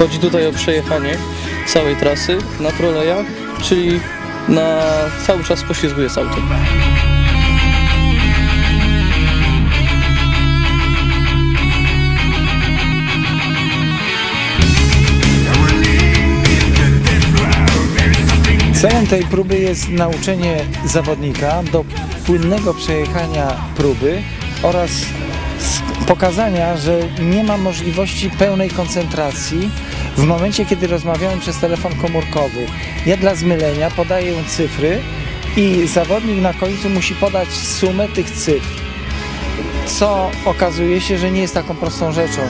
Chodzi tutaj o przejechanie całej trasy na trolejach, czyli na cały czas poślizguje z autem. Celem tej próby jest nauczenie zawodnika do płynnego przejechania próby oraz pokazania, że nie ma możliwości pełnej koncentracji w momencie, kiedy rozmawiamy przez telefon komórkowy. Ja dla zmylenia podaję cyfry i zawodnik na końcu musi podać sumę tych cyfr, co okazuje się, że nie jest taką prostą rzeczą.